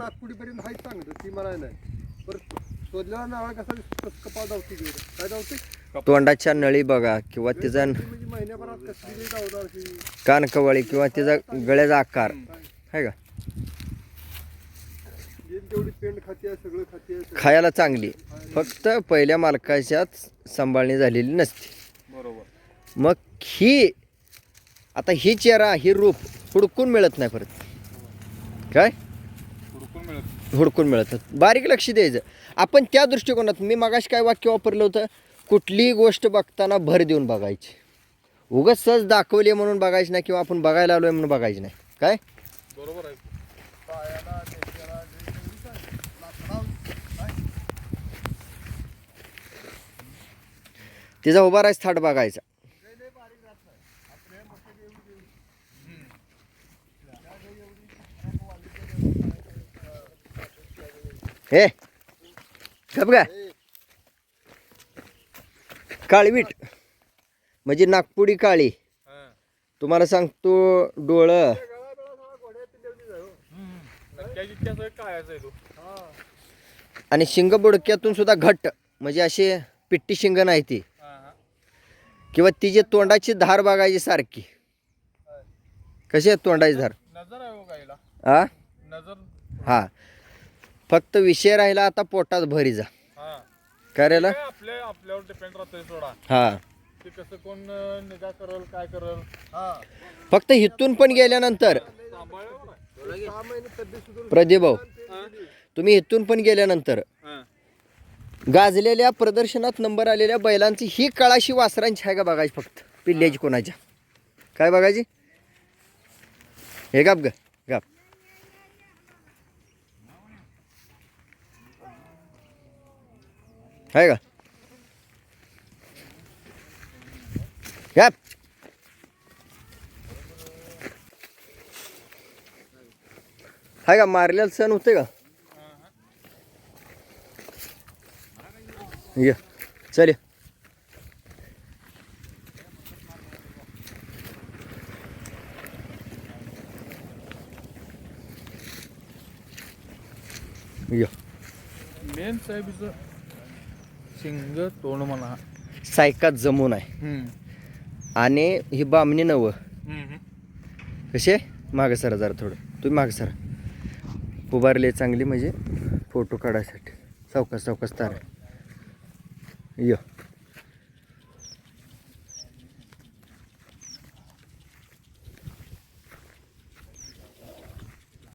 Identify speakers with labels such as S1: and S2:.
S1: नागपुडीपर्यंत चांगलं ती मला नाही. परत शोधलेला नारळ कसा कपाळ धावते. काय धावते
S2: तोंडाच्या नळी बघा किंवा तिचा
S1: ती म्हणजे महिन्याभरात कसली काही धावणार अशी
S2: कानकवळी किंवा तिचा गळ्याचा आकार. आहे का?
S1: जे तेवढी पेंड खाते सगळं खाते
S2: खायला चांगली. फक्त पहिल्या मालकाच्याच सांभाळणी झालेली नसते.
S3: बरोबर.
S2: मग ही आता ही चेहरा ही रूप हुडकून मिळत नाही परत. काय?
S3: हुडकून मिळत
S2: हुडकून मिळतात बारीक लक्ष द्यायचं. आपण त्या दृष्टिकोनात मी मगाशी काय वाक्य वापरलं होतं? कुठलीही गोष्ट बघताना भर देऊन बघायची. उगाच सहज दाखवली म्हणून बघायची नाही किंवा आपण बघायला आलोय म्हणून बघायची नाही. काय?
S3: बरोबर आहे?
S2: तिचा उभा राहायचा थाट बघायचा. हे गप का काळवीट म्हणजे नागपुडी काळी. तुम्हाला सांगतो डोळं. आणि शिंग बुडक्यातून सुद्धा घट्ट. म्हणजे असे पिट्टी शिंग नाही ती. किंवा तिची तोंडाची धार बघायची सारखी. कशी आहे तोंडाची धार?
S3: हो
S2: हा हा. फक्त विषय राहिला आता पोटात भरी जा.
S3: हा.
S2: करायला
S3: आपल्या आपल्यावर डिपेंड राहतोय सोडा.
S2: हा.
S3: ते कसं कोण निगा करल काय करल.
S1: हा.
S2: फक्त इथून पण गेल्यानंतर. प्रदीप भाऊ
S3: हां.
S2: तुम्ही इथून पण गेल्यानंतर
S3: हां.
S2: गाजलेल्या प्रदर्शनात नंबर आलेल्या बैलांची ही कळाशी वासरांची आहे का बघायची फक्त? पिल्ल्याची कोणाच्या? काय बघायची? हे गाप ग गाप. आहे का? या आहे का? मारलेलं सण होते का? ये चल
S3: मेन साहेब शिंग तोंड म्हणा
S2: सायकात जमून आहे. आणि ही बामणी नवं. कसे मागं सरा जरा थोडं. तुम्ही मागं सरा. उभारले चांगली म्हणजे फोटो काढायसाठी. चौकास चौकास तार. य.